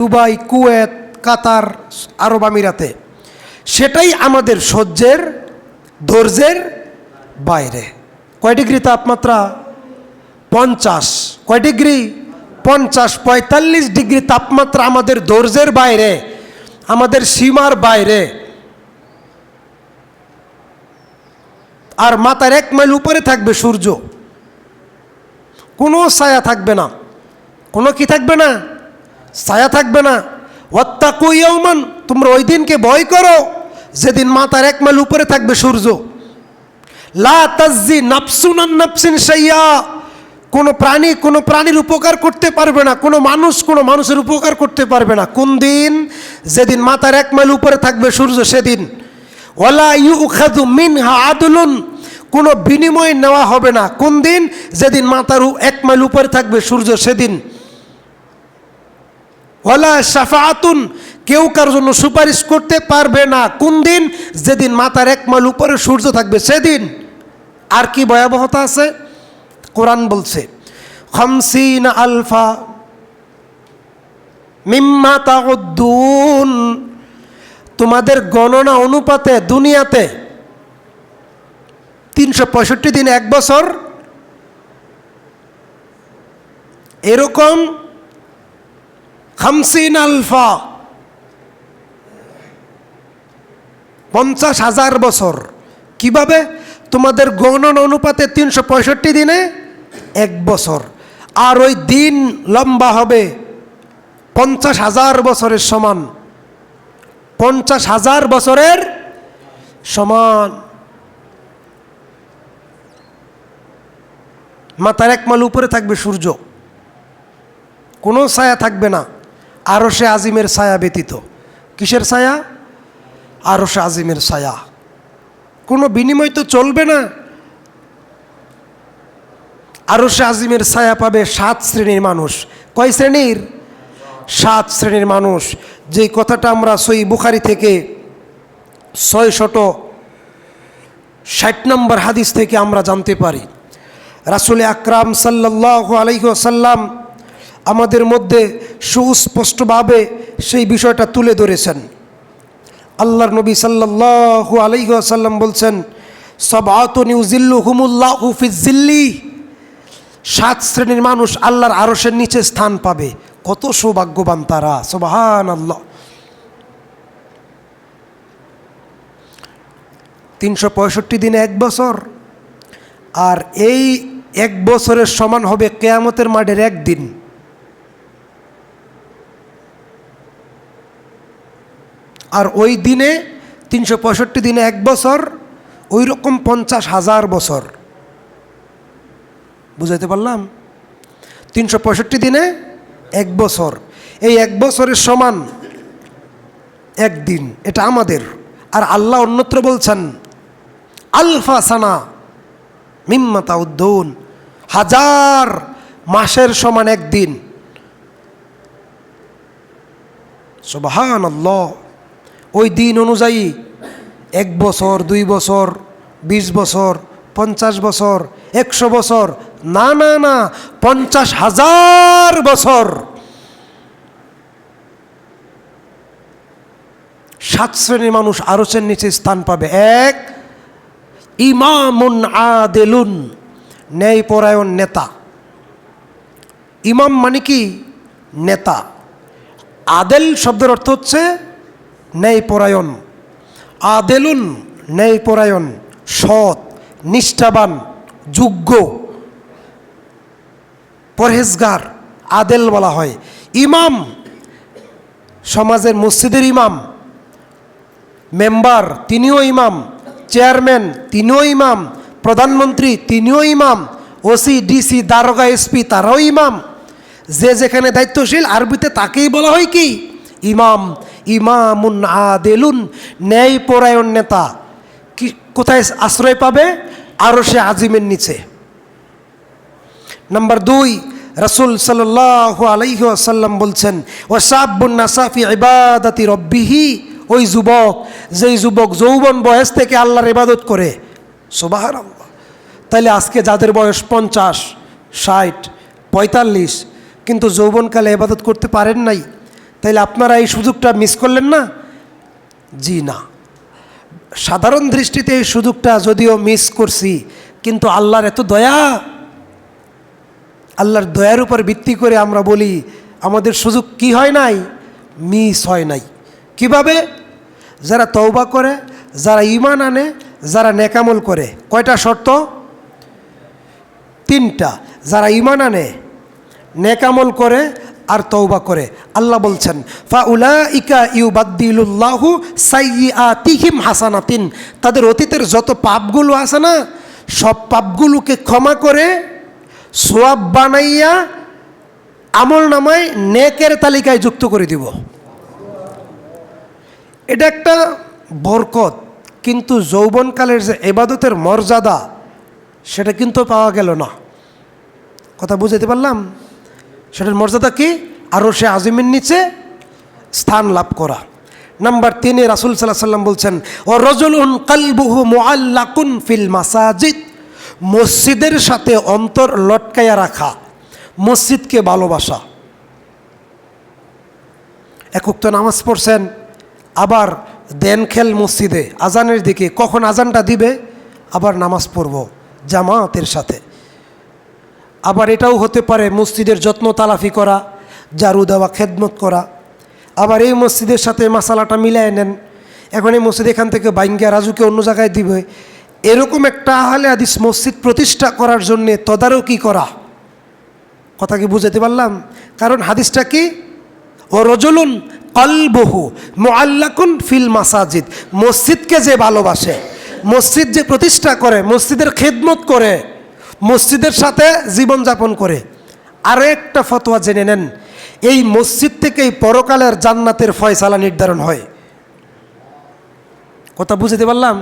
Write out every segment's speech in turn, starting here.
Dubai, Kuwait, কাতার, আরব আমিরাতে। সেটাই আমাদের সহ্যের, ধৈর্যের বাইরে। কয় ডিগ্রি তাপমাত্রা? পঞ্চাশ। কয় ডিগ্রি? পঞ্চাশ। পঁয়তাল্লিশ ডিগ্রি তাপমাত্রা আমাদের ধৈর্যের বাইরে, আমাদের সীমার বাইরে। আর মাথার এক মাইল উপরে থাকবে সূর্য। কোনো ছায়া থাকবে না। কোনো কি থাকবে না? ছায়া থাকবে না। ওয়াত্তা কুইয়মান তোমরা ওই দিনকে ভয় করো, যেদিন মাথার এক মাইল উপরে থাকবে সূর্য। লা কোনো প্রাণী, কোনো প্রাণীর উপকার করতে পারবে না, কোনো মানুষ, কোনো মানুষের উপকার করতে পারবে না। কোন দিন? যেদিন মাতার এক মাইল উপরে থাকবে সূর্য, সেদিন। ওলা ইউ উখাদু মিন হা আদুলুন, কোনো বিনিময় নেওয়া হবে না। কোন দিন? যেদিন মাথার উ- এক মাইল উপরে থাকবে সূর্য, সেদিন। ওলা সাফাতুন কেউ কার জন্য সুপারিশ করতে পারবে না। কোন দিন? যেদিন মাথার এক মাইল উপরে সূর্য থাকবে, সেদিন। আর কি ভয়াবহতা আছে? কোরআন বলছে, খমসিন আলফা মিম্মা তাউদ্দুন তোমাদের গণনা অনুপাতে দুনিয়াতে তিনশো পঁয়ষট্টি দিন এক বছর। এরকম খামসিন আলফা। পঞ্চাশ হাজার বছর। কীভাবে? তোমাদের গণনা অনুপাতে তিনশো পঁয়ষট্টি দিনে এক বছর। আর ওই দিন লম্বা হবে পঞ্চাশ হাজার বছরের সমান। পঞ্চাশ হাজার বছরের সমান। মাথার এক মাল উপরে থাকবে সূর্য। কোনো ছায়া থাকবে না। আরও সে আজিমের ছায়া ব্যতীত। কিসের ছায়া? আরও সে আজিমের ছায়া। কোনো বিনিময় তো চলবে না। আরও সে আজিমের ছায়া পাবে সাত শ্রেণির মানুষ। কয় শ্রেণির? সাত শ্রেণির মানুষ। যেই কথাটা আমরা সই বুখারি থেকে ছয় শত ষাট নম্বর হাদিস থেকে আমরা জানতে পারি। রাসুল আকরাম সাল্লাহ আলহ্লাম আমাদের মধ্যে সুস্পষ্টভাবে সেই বিষয়টা তুলে ধরেছেন। আল্লাহর নবী সাল্লাহু আলহ্লাম বলছেন সব আতনিউজিল্লু হুমুল্লাহ হুফিজিল্লি সাত শ্রেণির মানুষ আল্লাহর আরসের নিচে স্থান পাবে। কত সৌভাগ্যবান তারা সোবাহান আল্লাহ তিনশো পঁয়ষট্টি দিনে এক বছর, আর এই এক বছরের সমান হবে কেয়ামতের মাঠের একদিন। আর ওই দিনে, তিনশো পঁয়ষট্টি দিনে এক বছর ওই রকম পঞ্চাশ হাজার বছর। বুঝাইতে পারলাম? তিনশো পঁয়ষট্টি দিনে এক বছর। এই এক বছরের সমান একদিন, এটা আমাদের। আর আল্লাহ অন্যত্র বলছেন, আলফা সানা মিম্মাতা উদ্দৌন হাজার মাসের সমান একদিন। সুবাহান আল্লাহ ওই দিন অনুযায়ী এক বছর, দুই বছর, বিশ বছর, পঞ্চাশ বছর, একশো বছর, না না না, পঞ্চাশ হাজার বছর। সাত শ্রেণির মানুষ আরসের নিচে স্থান পাবে। এক, ইমামুন আদেলুন, ন্যায়পরায়ণ নেতা। ইমাম মানে কি? নেতা। আদেল শব্দের অর্থ হচ্ছে ন্যায়পরায়ণ আদেলুন ন্যায় পরায়ণ সৎ, নিষ্ঠাবান, যোগ্য। পরহেজগার, আদেল বলা হয়। ইমাম, সমাজের মসজিদের ইমাম। মেম্বার, তিনিও ইমাম। চেয়ারম্যান, তিনিও ইমাম। প্রধানমন্ত্রী, তিনিও ইমাম। ওসি, ডিসি, দারোগা, এসপি, তারাও ইমাম। যে যেখানে দায়িত্বশীল, আরবিতে তাকেই বলা হয় কি? ইমাম। ইমামুন আদেলুন ন্যায় পরায়ণ নেতা। কি, কোথায় আশ্রয় পাবে? আরও সে আজিমের নিচে। নাম্বার দুই, রসুল সাল্লাহ আলাইহি আসাল্লাম বলছেন ও সাব্বুন নাসাফি ইবাদাতি রব্বিহি। ওই যুবক, যেই যুবক যৌবন বয়স থেকে আল্লাহর ইবাদত করে। সুবাহার তাইলে আজকে যাদের বয়স পঞ্চাশ, ষাট, পঁয়তাল্লিশ, কিন্তু যৌবনকালে ইবাদত করতে পারেন নাই তাইলে আপনারা এই সুযোগটা মিস করলেন না? জি না। সাধারণ দৃষ্টিতে এই সুযোগটা যদিও মিস করছি, কিন্তু আল্লাহর এত দয়া। আল্লাহর দয়ার উপর ভিত্তি করে আমরা বলি, আমাদের সুযোগ কি হয় নাই? মিস হয় নাই। কীভাবে? যারা তওবা করে, যারা ইমান আনে, যারা নেকামল করে। কয়টা শর্ত? তিনটা। যারা ইমান আনে, নেকামল করে আর তৌবা করে। আল্লাহ বলছেন ফা উলা ইকা ইউ বাদ্দিলুল্লাহু সাইয়াতিহিম হাসানাতিন। তাদের অতীতের যত পাপগুলো আছে না, সব পাপগুলোকে ক্ষমা করে সোয়াব বানাইয়া আমল নামায় নেকের তালিকায় যুক্ত করে দিব। এটা একটা বরকত, কিন্তু যৌবনকালের যে এবাদতের মর্যাদা, সেটা কিন্তু পাওয়া গেল না। কথা বুঝাতে পারলাম? সেটার মর্যাদা কি? আরও সে আজিমের নিচে স্থান লাভ করা। নাম্বার তিনে রাসুল সাল্লাহ সাল্লাম বলছেন ও রজল রজলুন কালবুহু মোয়াল্লাকুন ফিল মাসাজিদ। মসজিদের সাথে অন্তর লটকাইয়া রাখা, মসজিদকে ভালোবাসা। একক তো নামাজ পড়ছেন, আবার দেন খেল মসজিদে, আজানের দিকে, কখন আজানটা দিবে, আবার নামাজ পড়ব, জামাতের সাথে। আবার এটাও হতে পারে মসজিদের যত্ন তালাফি করা জারু দেওয়া, খেদমত করা। আবার এই মসজিদের সাথে মশালাটা মিলিয়ে নেন। এখন এই মসজিদ এখান থেকে বাইঙ্গা রাজুকে অন্য জায়গায় দিবে। এরকম একটা আহলে আদিস মসজিদ প্রতিষ্ঠা করার জন্যে তদারকি করা। কথা কি বুঝাতে পারলাম? কারণ হাদিসটা কি? ও রজলুন কলবহু মোয়াল্লাকুন ফিল মাসাজিদ। মসজিদকে যে ভালোবাসে, মসজিদ যে প্রতিষ্ঠা করে, মসজিদের খেদমত করে মসজিদের সাথে জীবনযাপন করে। আরও একটা ফতোয়া জেনে নেন, এই মসজিদ থেকেই পরকালের জান্নাতের ফয়সালা নির্ধারণ হয়। কথা বুঝতে পারলাম?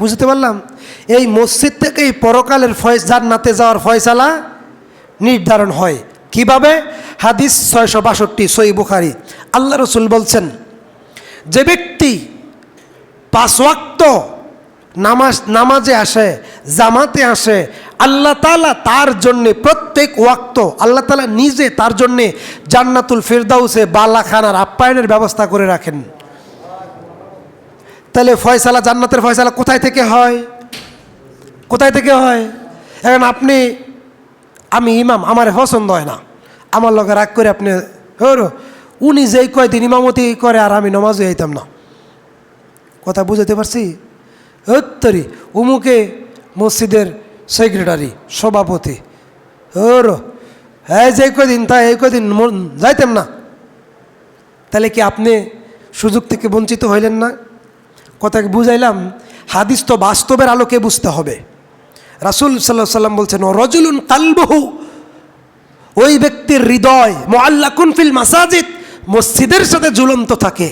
বুঝতে পারলাম? এই মসজিদ থেকেই পরকালের ফয়স, জান্নাতে যাওয়ার ফয়সালা নির্ধারণ হয়। কীভাবে? হাদিস ছয়শো বাষট্টি সই বুখারি। আল্লাহ রসুল বলছেন, যে ব্যক্তি পাঁচ ওয়াক্ত নামাজ, নামাজে আসে, জামাতে আসে, আল্লাহ তালা তার জন্যে প্রত্যেক ওয়াক্ত, আল্লাহ তালা নিজে তার জন্যে জান্নাতুল ফিরদাউসে বালাখানার আপ্যায়নের ব্যবস্থা করে রাখেন। তাহলে ফয়সালা, জান্নাতের ফয়সালা কোথায় থেকে হয়? কোথায় থেকে হয়? এখন আপনি, আমি ইমাম, আমার পছন্দ হয় না। আমার লগে রাগ করে আপনি, হরো, উনি যেই কয়দিন ইমামতি করে আর আমি নমাজও যাইতাম না। কথা বুঝাতে পারছি? হত্তরি। উমুকে মসজিদের সেক্রেটারি সভাপতি। ওর হ্যাঁ যে কদিন তাই এই কদিন যাইতাম না। তাহলে কি আপনি সুযোগ থেকে বঞ্চিত হইলেন না? কথাকে বুঝাইলাম? হাদিস তো বাস্তবের আলোকে বুঝতে হবে। রাসুল সাল্লাহ সাল্লাম বলছেন, রজুলুন কালবহু ওই ব্যক্তির হৃদয় মোয়াল্লাকুন ফিল মাসাজিদ, মসজিদের সাথে ঝুলন্ত থাকে।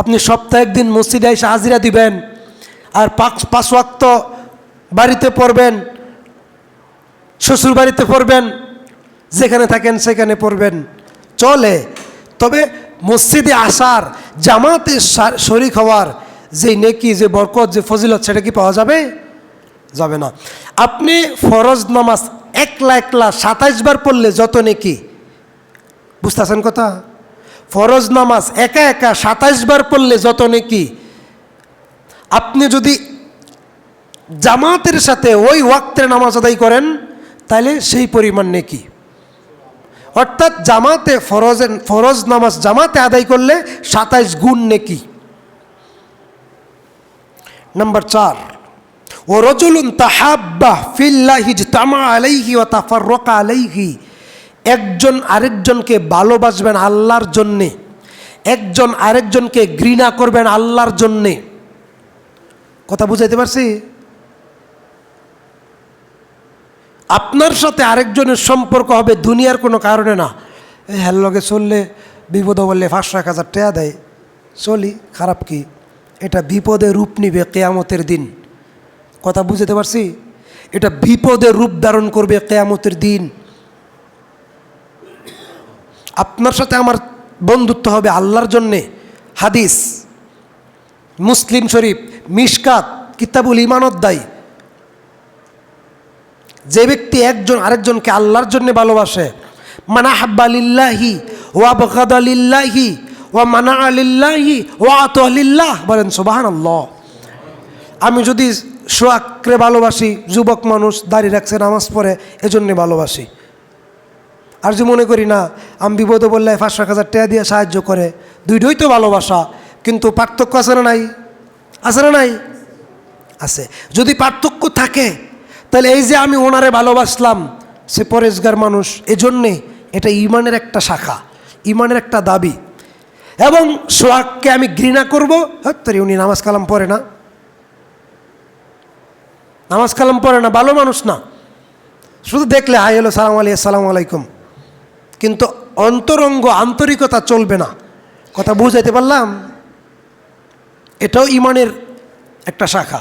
আপনি সপ্তাহে একদিন মসজিদে এসে হাজিরা দিবেন। আর পাঁচ ওয়াক্ত বাড়িতে পড়বেন শ্বশুর বাড়িতে পড়বেন, যেখানে থাকেন সেখানে পড়বেন। চলে। তবে মসজিদে আসার, জামাতে শরিক হওয়ার যে নেকি, যে বরকত, যে ফজিলত, সেটা কি পাওয়া যাবে? যাবে না। আপনি ফরজ নামাজ একলা একলা সাতাইশ বার পড়লে যত নেকি, বুঝতেছেন কথা? ফরজ নামাজ একা একা সাতাইশ বার পড়লে যত নেকি আপনি যদি জামাতের সাথে ওই ওয়াক্তের নামাজ আদায় করেন, তাহলে সেই পরিমাণ নেকি। অর্থাৎ জামাতে ফরজ ফরজ নামাজ জামাতে আদায় করলে সাতাইশ গুণ নেকি। নাম্বার চার, ও রজুলুন তাহাব্বা ফিল্লাহিজ তামা আলাইহি ও তাফাররকা আলাইহি। একজন আরেকজনকে ভালোবাসবেন আল্লাহর জন্যে, একজন আরেকজনকে ঘৃণা করবেন আল্লাহর জন্যে। কথা বুঝাইতে পারছি? আপনার সাথে আরেকজনের সম্পর্ক হবে দুনিয়ার কোনো কারণে না। এই হ্যার লগে চললে বিপদ বললে পাঁচশো এক হাজার টাকা দেয়। চলি, খারাপ কি? এটা বিপদে রূপ নিবে কেয়ামতের দিন। কথা বুঝতে পারছি? এটা বিপদে রূপ ধারণ করবে কেয়ামতের দিন। আপনার সাথে আমার বন্ধুত্ব হবে আল্লাহর জন্যে। হাদিস। মুসলিম শরীফ, মিশকাত, কিতাবুল ইমানদ্দায়ী যে ব্যক্তি একজন আরেকজনকে আল্লাহর জন্য ভালোবাসে, মানা হাব্বালিল্লাহি ওয়া বকাদালিল্লাহি ওয়া মানা আলিল্লাহি ওয়া আলিল্লাহ বলেন সুবাহান আল্লাহ আমি যদি সোয়াক্রে ভালোবাসি, যুবক মানুষ দাঁড়িয়ে রাখছে, নামাজ পড়ে, এজন্যে ভালোবাসি। আর যে মনে করি না, আমি বিপদে বললে পাঁচশো হাজার টাকা দিয়ে সাহায্য করে, দুইটাই তো ভালোবাসা। কিন্তু পার্থক্য আছে না নাই? আছে না নাই? আছে। যদি পার্থক্য থাকে, তাহলে এই যে আমি ওনারে ভালোবাসলাম, সে পরেশগার মানুষ, এজন্যে এটা ইমানের একটা শাখা, ইমানের একটা দাবি। এবং সোহাগকে আমি ঘৃণা করব হত্যারি উনি নামাজ কালাম পড়ে না। নামাজ কালাম পড়ে না, ভালো মানুষ না। শুধু দেখলে, হাই হলো সালাম আলী, আসসালামু আলাইকুম। কিন্তু অন্তরঙ্গ, আন্তরিকতা চলবে না। কথা বুঝাইতে পারলাম? এটাও ইমানের একটা শাখা।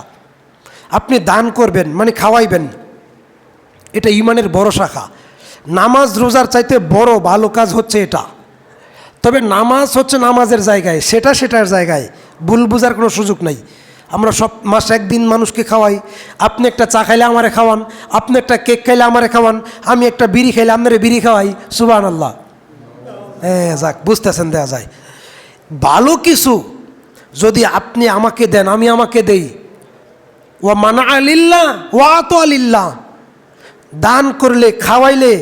আপনি দান করবেন মানে খাওয়াইবেন, এটা ইমানের বড় শাখা। নামাজ রোজার চাইতে বড়, ভালো কাজ হচ্ছে এটা। তবে নামাজ হচ্ছে নামাজের জায়গায়, সেটা সেটার জায়গায়। ভুল বোঝার কোনো সুযোগ নাই। আমরা সব মাস একদিন মানুষকে খাওয়াই, আপনি একটা চা খাইলে আমারে খাওয়ান, আপনি একটা কেক খাইলে আমারে খাওয়ান, আমি একটা বিড়ি খাইলে আপনারে বিড়ি খাওয়াই সুবান আল্লাহ হ্যাঁ যাক, বুঝতেছেন দেওয়া যায়। ভালো কিছু যদি আপনি আমাকে দেন, আমি আমাকে দেই। ও মানা আলিল্লা ও আত আলিল্লাহ দান করলে, খাওয়াইলে,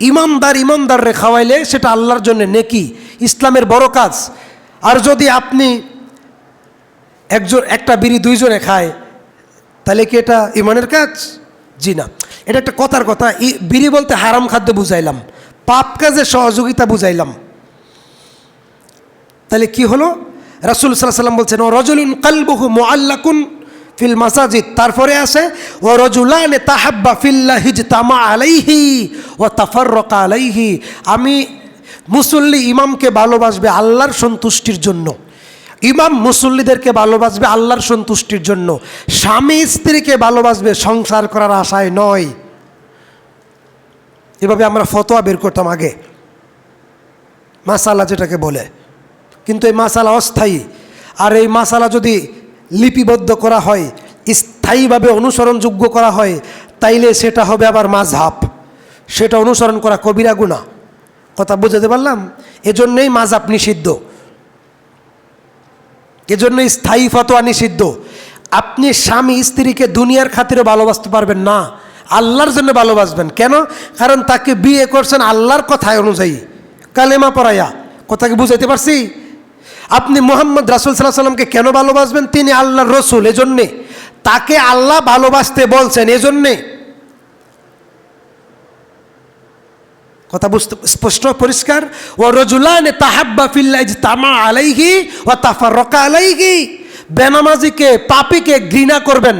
ইমানদার ইমানদাররে খাওয়াইলে সেটা আল্লাহর জন্য নেকি, ইসলামের বড় কাজ। আর যদি আপনি একজন, একটা বিড়ি দুইজনে খায়, তাহলে কি এটা ইমানের কাজ? জি না। এটা একটা কথার কথা। বিড়ি বলতে হারাম খাদ্য বুঝাইলাম। পাপ কাজে সহযোগিতা বুঝাইলাম। তাহলে কি হলো? রাসুল সাল্লাম বলছেন, ও রজুলুন কালবহু মোয়াল্লাকুন ফিল মাসাজিদ। তারপরে আছে, ও রজুলানে তাহাব্বা ফিল্লা হিজ তামা আলাইহি ও তাফাররকা আলাইহি। আমি মুসল্লি ইমামকে ভালোবাসবে আল্লাহর সন্তুষ্টির জন্য। ইমাম মুসল্লিদেরকে ভালোবাসবে আল্লাহর সন্তুষ্টির জন্য। স্বামী স্ত্রীকে ভালোবাসবে সংসার করার আশায় নয়। এভাবে আমরা ফতোয়া বের করতাম আগে। মাসালা যেটাকে বলে। কিন্তু এই মাসালা অস্থায়ী। আর এই মাসালা যদি লিপিবদ্ধ করা হয়, স্থায়ীভাবে অনুসরণযোগ্য করা হয়, তাইলে সেটা হবে আবার মাঝহাব সেটা অনুসরণ করা কবিরা গুণা কথা বুঝাতে পারলাম? এজন্যই মাঝহাব নিষিদ্ধ। এজন্যই স্থায়ী ফতোয়া নিষিদ্ধ। আপনি স্বামী স্ত্রীকে দুনিয়ার খাতিরে ভালোবাসতে পারবেন না। আল্লাহর জন্য ভালোবাসবেন। কেন? কারণ তাকে বিয়ে করছেন আল্লাহর কথায় অনুযায়ী। কালেমা পড়াইয়া। কথাকে বুঝাইতে পারছি? আপনি মোহাম্মদ রাসুল সাল্লাহ সাল্লামকে কেন ভালোবাসবেন? তিনি আল্লাহর রসুল, এজন্যে। তাকে আল্লাহ ভালোবাসতে বলছেন, এজন্যে। কথা বুঝতে স্পষ্ট, পরিষ্কার? ও রজুলানে তাহাব্বা ফিল্লাইজ তামা আলাইহি ও তাফা রকা আলাইহি। বেনামাজিকে, পাপিকে ঘৃণা করবেন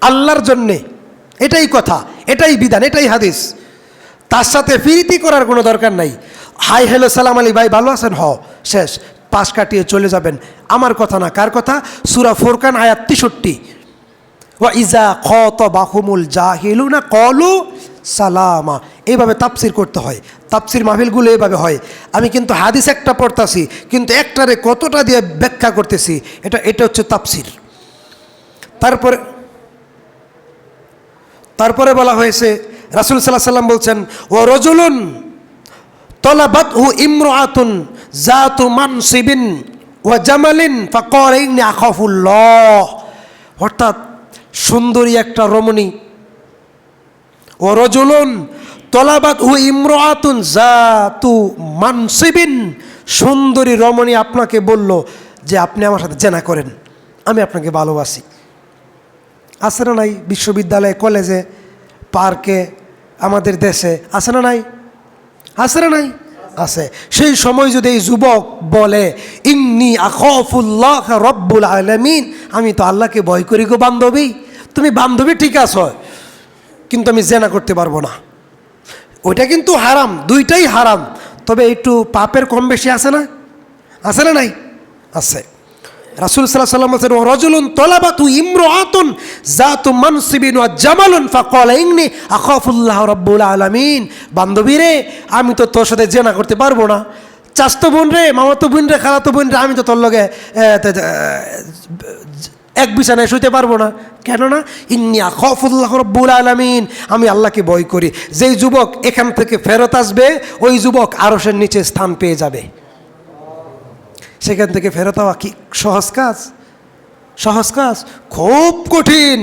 আল্লাহর জন্যে। এটাই কথা, এটাই বিধান, এটাই হাদিস। তার সাথে ফিরিতি করার কোনো দরকার নাই। হাই, হ্যালো, সালাম আলী, ভাই, ভালো আছেন? হ, শেষ। পাশ কাটিয়ে চলে যাবেন। আমার কথা না, কার কথা? সুরা ফোরকান, আয়াত তেষট্টি। ওয়া ইজা খত বাহুমুল জাহিলুনা কলু সালামা। এইভাবে তাপসির করতে হয়। তাপসির মাহফিলগুলো এইভাবে হয়। আমি কিন্তু হাদিস একটা পড়তাছি, কিন্তু একটারে কতটা দিয়ে ব্যাখ্যা করতেছি, এটা এটা হচ্ছে তাপসির তারপরে তারপরে বলা হয়েছে, রাসুল সাল্লাহ সাল্লাম বলছেন ও রজুলুন তলাবাত হু ইমরাতুন জাতু মানসিবিন ও জামালিন ফাকর ইন্নি আখাফুল্লাহ অর্থাৎ সুন্দরী একটা রমণী। ও রজুলুন তলাবাত হু ইমরাতুন জাতু মানসিবিন সুন্দরী রমণী আপনাকে বলল যে আপনি আমার সাথে জেনা করেন, আমি আপনাকে ভালোবাসি। আছে না নাই বিশ্ববিদ্যালয়ে, কলেজে, পার্কে, আমাদের দেশে, আছে না নাই? আছে না নাই? আছে। সেই সময় যদি এই যুবক বলে, ইন্নি আখফুল্লাহ রব্বুল আলমিন আমি তো আল্লাহকে ভয় করি গো বান্ধবী। তুমি বান্ধবী ঠিক আছো? কিন্তু আমি জেনা করতে পারব না। ওইটা কিন্তু হারাম, দুইটাই হারাম। তবে একটু পাপের কম বেশি আছে না? আছে না নাই? আছে। রাসুল সাল্লাহ সাল্লাম বলছেন ও রজুলুন তলাবাতু ইমরো আতুন জাতু মানসিবিন ও জামালুন ফাকল ইংনি আখফুল্লাহ রব্বুল আলমিন। বান্ধবী রে আমি তো তোর সাথে জেনা করতে পারব না। চাস্তো বোন রে মামাতো বোন রে খালাতো বোন রে আমি তো তোর লগে এক বিছানায় শুতে পারব না। কেননা ইন্নিয়া খফুল্লাহ রব্বুল আলমিন। আমি আল্লাহকে ভয় করি। যেই যুবক এখান থেকে ফেরত আসবে, ওই যুবক আরসের নিচে স্থান পেয়ে যাবে। সেখান থেকে ফেরত হওয়া কি সহজ কাজ? সহজ কাজ? খুব কঠিন।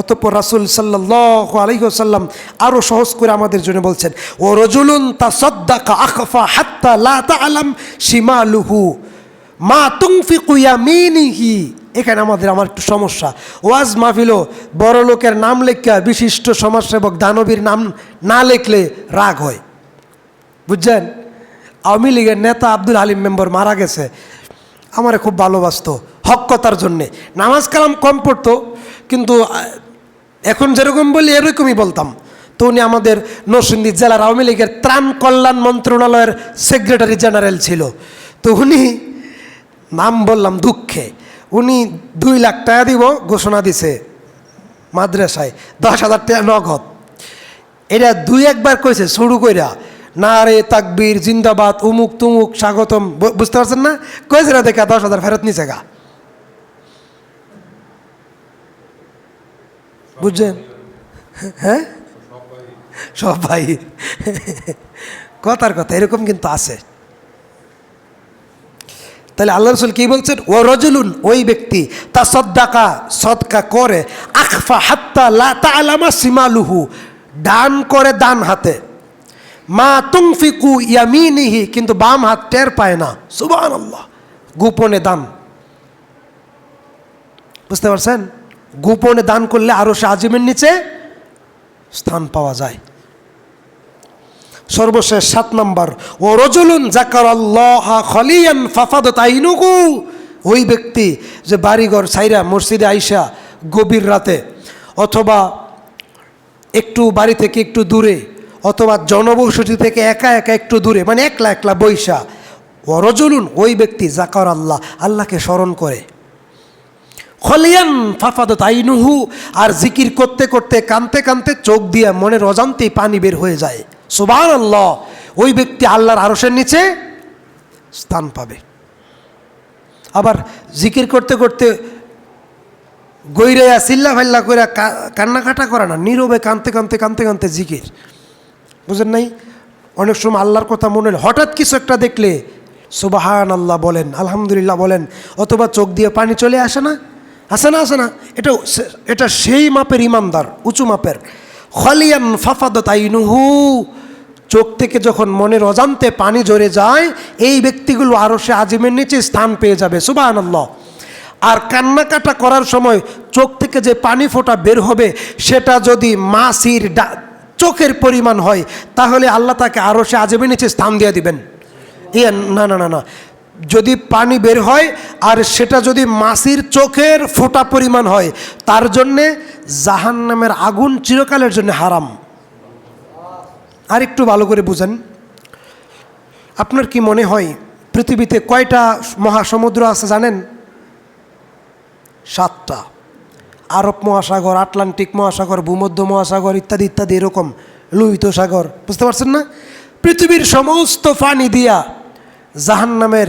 অতঃপর রাসুল সাল্লাহ আলহিহসাল্লাম আরও সহজ করে আমাদের জন্য বলছেন, ও রজুলুন তা সদ্দাকা আখফা হাত্তা লা আলাম সীমা লুহু মা তুংফি কুইয়া মিনিহি এখানে আমাদের আমার একটু সমস্যা। ওয়াজ মাহফিলও বড় লোকের নাম লেখা, বিশিষ্ট সমাজসেবক, দানবীর নাম না লেখলে রাগ হয়। বুঝছেন? আওয়ামী লীগের নেতা আব্দুল হালিম মেম্বার মারা গেছে। আমারে খুব ভালোবাসতো হকতার জন্যে। নামাজ কালাম কম পড়তো, কিন্তু এখন যেরকম বলি এরকমই বলতাম। তো উনি আমাদের নরসিংদী জেলার আওয়ামী লীগের ত্রাণ কল্যাণ মন্ত্রণালয়ের সেক্রেটারি জেনারেল ছিল। তো উনি, নাম বললাম দুঃখে। উনি দুই লাখ টাকা দিব ঘোষণা দিছে মাদ্রাসায়, দশ হাজার টাকা নগদ। এটা দুই একবার কইছে, শুরু কইরা না রে তাকবীর, জিন্দাবাদ, উমুক তুমুক, স্বাগতম। বুঝতে পারছেন না? কয়েছে না দেখা, দশ হাজার ফেরত নিচে গা। বুঝছেন? হ্যাঁ? সবাই। কথার কথা, এরকম কিন্তু আছে। তাহলে আল্লাহ রসুল কি বলছেন? ও রজুলুন, ওই ব্যক্তি, তা সদ্দাকা, সদকা করে, আখফা হাত্তা লা তালামা সিমালুহু দান করে দান হাতে। মা তুংফিকু ইয়ামিনিহি, কিন্তু বাম হাত টের পায় না। সুবান আল্লাহ গোপনে দান। বুঝতে পারছেন? গোপনে দান করলে আরও সে আজিমের নিচে স্থান পাওয়া যায়। সর্বশেষ সাত নম্বর, ও রজুলুন জাকার আল্লাহ খলিয়ান ফাফাদ তাইনুকু ওই ব্যক্তি যে বাড়িঘর সাইরা মসজিদে আইসা গভীর রাতে, অথবা একটু বাড়ি থেকে একটু দূরে অথবা জনবসতি থেকে একা একা একটু দূরে মানে একলা একলা বৈশা। ও রজুলুন ওই ব্যক্তি, জাকার আল্লাহ, আল্লাহকে স্মরণ করে। খলিয়ান ফাফাদ তাইনুহু আর জিকির করতে করতে, কানতে কানতে চোখ দিয়ে মনের অজান্তেই পানি বের হয়ে যায়। সুবান আল্লাহ ওই ব্যক্তি আল্লাহর আরসের নিচে স্থান পাবে। আবার জিকির করতে করতে গৈরাইয়া চিল্লা ফাল্লা করে কান্নাকাটা করে না, নীরবে কানতে কানতে কানতে কানতে জিকির। বুঝেন নাই? অনেক সময় আল্লাহর কথা মনে হঠাৎ কিছু একটা দেখলে সুবাহান আল্লাহ বলেন, আলহামদুলিল্লাহ বলেন, অথবা চোখ দিয়ে পানি চলে আসে না? আসে না আসে না? এটা এটা সেই মাপের ইমানদার, উঁচু মাপের। খলিয়ান ফাফাদ তাইনুহু চোখ থেকে যখন মনের অজান্তে পানি ঝরে যায়, এই ব্যক্তিগুলো আরও সে আজিমের নিচে স্থান পেয়ে যাবে সুবাহান আল্লাহ আর কান্নাকাটা করার সময় চোখ থেকে যে পানি ফোঁটা বের হবে, সেটা যদি মাসির চোখের পরিমাণ হয়, তাহলে আল্লাহ তাকে আরও সে আজেবে নিচে স্থান দিয়ে দিবেন। ইয়ে না না না না। যদি পানি বের হয়, আর সেটা যদি মাসির চোখের ফোঁটা পরিমাণ হয়, তার জন্যে জাহান নামের আগুন চিরকালের জন্য হারাম। আর একটু ভালো করে বুঝেন। আপনার কি মনে হয়, পৃথিবীতে কয়টা মহাসমুদ্র আছে জানেন? সাতটা। আরব মহাসাগর, আটলান্টিক মহাসাগর, ভূমধ্য মহাসাগর ইত্যাদি ইত্যাদি এরকম লোহিত সাগর। বুঝতে পারছেন না? পৃথিবীর সমস্ত পানি দিয়া জাহান নামের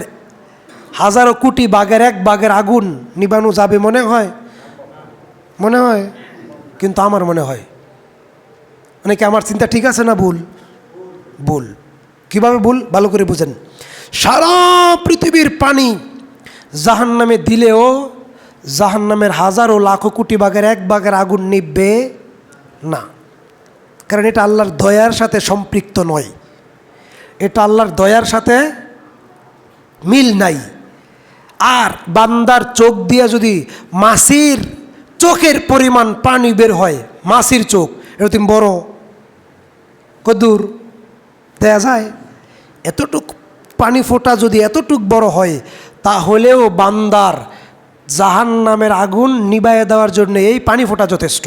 হাজারো কোটি বাঘের এক বাঘের আগুন নিবানো যাবে মনে হয়? মনে হয়? কিন্তু আমার মনে হয়। অনেকে, আমার চিন্তা ঠিক আছে না ভুল? ভুল। কীভাবে ভুল? ভালো করে বুঝেন। সারা পৃথিবীর পানি জাহান নামে দিলেও জাহান নামের হাজারো লাখো কোটি বাঘের এক বাঘের আগুন নিববে না। কারণ এটা আল্লাহর দয়ার সাথে সম্পৃক্ত নয়। এটা আল্লাহর দয়ার সাথে মিল নাই। আর বান্দার চোখ দিয়ে যদি মাসির চোখের পরিমাণ পানি বের হয়, মাসির চোখ, এটা তুমি বড় কদূর দেয়া যায়। এতটুক পানি ফোঁটা যদি এতটুক বড় হয়, তাহলেও বান্দার জাহান নামের আগুন নিবাইয়ে দেওয়ার জন্য এই পানি ফোটা যথেষ্ট।